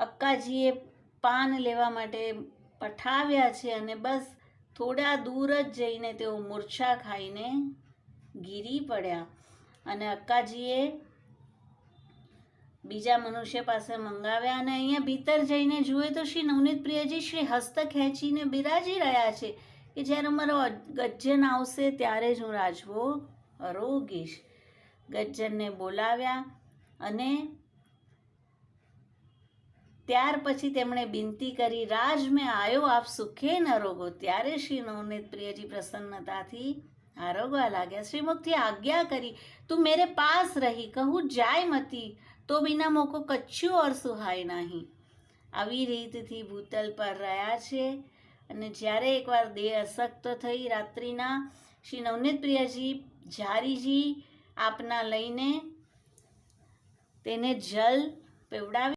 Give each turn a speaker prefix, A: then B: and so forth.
A: અક્કાજીએ પાન લેવા માટે પઠાવ્યા છે અને બસ થોડા દૂર જ જઈને તેઓ મૂર્છા ખાઈને ગીરી પડ્યા. અને અક્કાજીએ બીજા મનુષ્ય પાસે મંગાવ્યા અને અહીંયા ભીતર જઈને જુએ તો શ્રી નવનીત પ્રિયજી શ્રી હસ્ત ખેંચીને બિરાજી રહ્યા છે કે જ્યારે મારો ગજ્જન આવશે ત્યારે જ હું રાજવો અરોગીશ. ગજ્જનને બોલાવ્યા અને ત્યાર પછી તેમણે બિનતી કરી, રાજ મેં આયો, આપ સુખે ન રોગો. ત્યારે શ્રી નવનીત પ્રિયજી પ્રસન્નતાથી આરોગવા લાગ્યા. શ્રીમુખથી આજ્ઞા કરી, તું મેરે પાસ રહી, કહું જાય મતી, તો બિના મોકો કચ્છું ઓર સુહાય નહીં. આવી રીતથી ભૂતલ પર રહ્યા છે અને જ્યારે એકવાર દેહ અશક્ત થઈ રાત્રિના, શ્રી નવનીત પ્રિયજી ઝારીજી આપના લઈને તેને જલ પીવડાવી